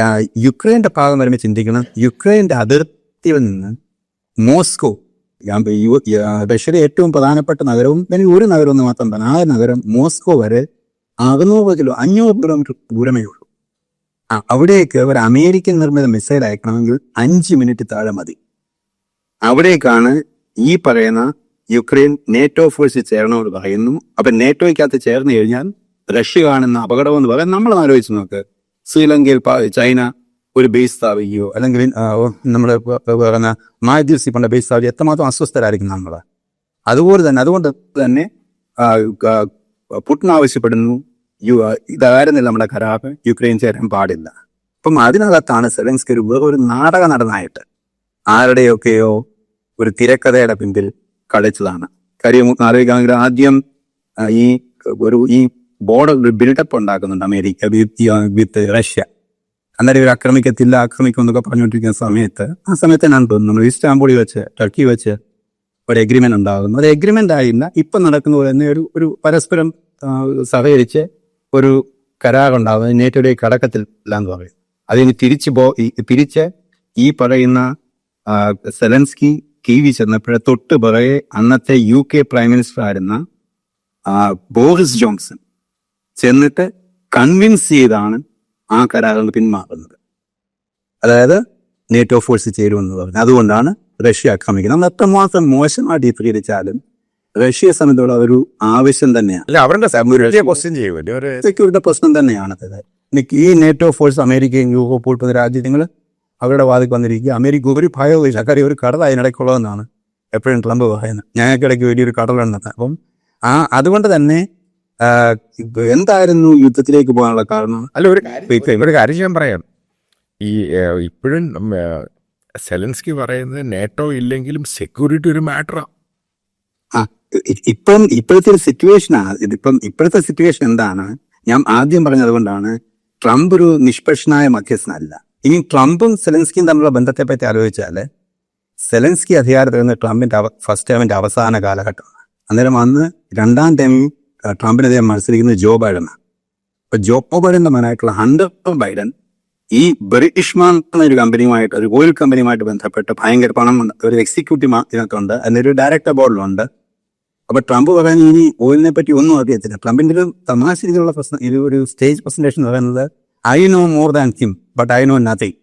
ആ, യുക്രൈന്റെ ഭാഗം വരുമ്പോൾ ചിന്തിക്കണം. യുക്രൈന്റെ അതിർത്തിയിൽ നിന്ന് മോസ്കോ റഷ്യയിലെ ഏറ്റവും പ്രധാനപ്പെട്ട നഗരവും ഒരു നഗരം എന്ന് മാത്രം തന്നെ ആ നഗരം മോസ്കോ വരെ അറുന്നൂറ് കിലോ അഞ്ഞൂറ് കിലോമീറ്റർ ദൂരമേ ഉള്ളൂ. ആ, അവിടേക്ക് ഒരു അമേരിക്കൻ നിർമ്മിത മിസൈൽ അയക്കണമെങ്കിൽ അഞ്ച് മിനിറ്റ് താഴെ മതി. അവിടേക്കാണ് ഈ പറയുന്ന യുക്രൈൻ നേറ്റോ ഫോഴ്സിൽ ചേരണമെന്ന് പറയുന്നു. അപ്പൊ നേറ്റോയ്ക്കകത്ത് ചേർന്ന് കഴിഞ്ഞാൽ റഷ്യ കാണുന്ന അപകടമെന്ന് പറയാൻ നമ്മൾ ആലോചിച്ച് നോക്ക്. ശ്രീലങ്കയിൽ ചൈന ഒരു ബേസ് സ്ഥാപിക്കുകയോ അല്ലെങ്കിൽ നമ്മുടെ പ- പ- പറയുന്ന മാലദ്വീപ്സിൽ പണ്ട ബേസ് സ്ഥാപിക്കുക എത്രമാത്രം അസ്വസ്ഥരായിരിക്കും നമ്മൾ അതുപോലെ തന്നെ അതുകൊണ്ട് തന്നെ പുട്ടിൻ ആവശ്യപ്പെടുന്നു യു ഇതായിരുന്നില്ല നമ്മുടെ കരാറ് യുക്രൈൻ ചേരാൻ പാടില്ല. അപ്പം അതിനകത്താണ് സെലൻസ്കി ഒരു വേറൊരു നാടക നടനായിട്ട് ആരുടെയൊക്കെയോ ഒരു തിരക്കഥയുടെ പിമ്പിൽ കളിച്ചതാണ്. കാര്യം ആദ്യം ഈ ഒരു ഈ ബോർഡർ ഒരു ബിൽഡപ്പ് ഉണ്ടാക്കുന്നുണ്ട് അമേരിക്ക വിത്ത് വിത്ത് റഷ്യ. അന്നേരം ഇവർ ആക്രമിക്കത്തില്ല ആക്രമിക്കും എന്നൊക്കെ പറഞ്ഞുകൊണ്ടിരിക്കുന്ന സമയത്ത് ആ സമയത്ത് ഞാൻ തോന്നുന്നു നമ്മൾ ഇസ്താംബൂളിൽ വെച്ച് ടർക്കി വെച്ച് ഒരു എഗ്രിമെന്റ് ഉണ്ടാകുന്നു. ഒരു എഗ്രിമെന്റ് ആയില്ല ഇപ്പം നടക്കുന്ന പോലെ തന്നെ ഒരു ഒരു പരസ്പരം സഹകരിച്ച് ഒരു കരാറുണ്ടാകുന്നത് നേറ്റോയുടെ കടക്കത്തില്ല എന്ന് പറയും. അതിന് തിരിച്ച് പോ തിരിച്ച് ഈ പറയുന്ന സെലൻസ്കി കീവി ചെന്നപ്പോഴെ തൊട്ട് പിറകെ അന്നത്തെ യു കെ പ്രൈം മിനിസ്റ്റർ ആയിരുന്ന ബോറിസ് ജോൺസൺ ചെന്നിട്ട് കൺവിൻസ് ചെയ്താണ് ആ കരാറിൽ പിന്മാറുന്നത് അതായത് നേറ്റോ ഫോഴ്സ് ചേരുമെന്ന് പറഞ്ഞു അതുകൊണ്ടാണ് റഷ്യ ആക്രമിക്കുന്നത്. നമ്മൾ എത്രമാത്രം മോശമായിട്ട് ചിത്രീകരിച്ചാലും റഷ്യയെ സംബന്ധിച്ചുള്ള ഒരു ആവശ്യം തന്നെയാണ്. അവരുടെ സെക്യൂരിറ്റി പ്രശ്നം തന്നെയാണ് ഈ നേറ്റോ ഫോഴ്സ് അമേരിക്കയും യൂറോപ്പ് ഉൾപ്പെടുന്ന രാജ്യങ്ങൾ അവരുടെ വാതിക്ക് വന്നിരിക്കുക. അമേരിക്ക ഒരു ഭയവും കാര്യം ഒരു കടൽ അതിനിടയ്ക്കുള്ളതെന്നാണ് എപ്പോഴും ട്രംപ് പറയുന്നത്. ഞങ്ങൾക്കിടയ്ക്ക് വലിയൊരു കടലുണ്ടെന്ന് അപ്പം ആ അതുകൊണ്ട് തന്നെ എന്തായിരുന്നു യുദ്ധത്തിലേക്ക് പോകാനുള്ള കാരണം? അല്ല ഒരു കാര്യം ഒരു കാര്യം ഞാൻ പറയാം. ഈ ഇപ്പോഴും സെലൻസ്കി പറയുന്നത് നേറ്റോ ഇല്ലെങ്കിലും സെക്യൂരിറ്റി ഒരു മാറ്ററാണ് ഇ- ഇപ്പം ഇപ്പോഴത്തെ സിറ്റുവേഷൻ ഇതിപ്പം ഇപ്പോഴത്തെ സിറ്റുവേഷൻ എന്താണ്? ഞാൻ ആദ്യം പറഞ്ഞത് കൊണ്ടാണ് ട്രംപ് ഒരു നിഷ്പക്ഷനായ മധ്യസ്ഥനല്ല. ഇനി ട്രംപും സെലൻസ്കിയും തമ്മിലുള്ള ബന്ധത്തെ പറ്റി ആലോചിച്ചാൽ സെലൻസ്കി അധികാരത്തിൽ നിന്ന് ട്രംപിന്റെ ഫസ്റ്റ് ടൈമിന്റെ അവസാന കാലഘട്ടമാണ്. അന്നേരം അന്ന് രണ്ടാം ടൈം ട്രംപിനെതിരെ മത്സരിക്കുന്നത് ജോ ബൈഡനാണ്. അപ്പൊ ജോ ബൈഡന്റെ മകനായിട്ടുള്ള ഹണ്ടർ ബൈഡൻ ഈ ബ്രിട്ടീഷ്മാൻ എന്നൊരു കമ്പനിയുമായിട്ട് ഒരു ഓയിൽ കമ്പനിയുമായിട്ട് ബന്ധപ്പെട്ട് ഭയങ്കര പണം. ഒരു എക്സിക്യൂട്ടീവ് ഇതിനകത്തുണ്ട്. അതിനൊരു ഡയറക്ടർ ബോർഡിലുണ്ട് അപ്പൊ ട്രംപ് പറയുന്നത് ഇനി ഓയിലിനെ പറ്റി ഒന്നും അറിയത്തില്ല. ട്രംപിന്റെ ഒരു തമാശ രീതിയിലുള്ള പ്രശ്നം ഇത് ഒരു സ്റ്റേജ് പ്രസന്റേഷൻ പറയുന്നത് I know more than Kim but I know nothing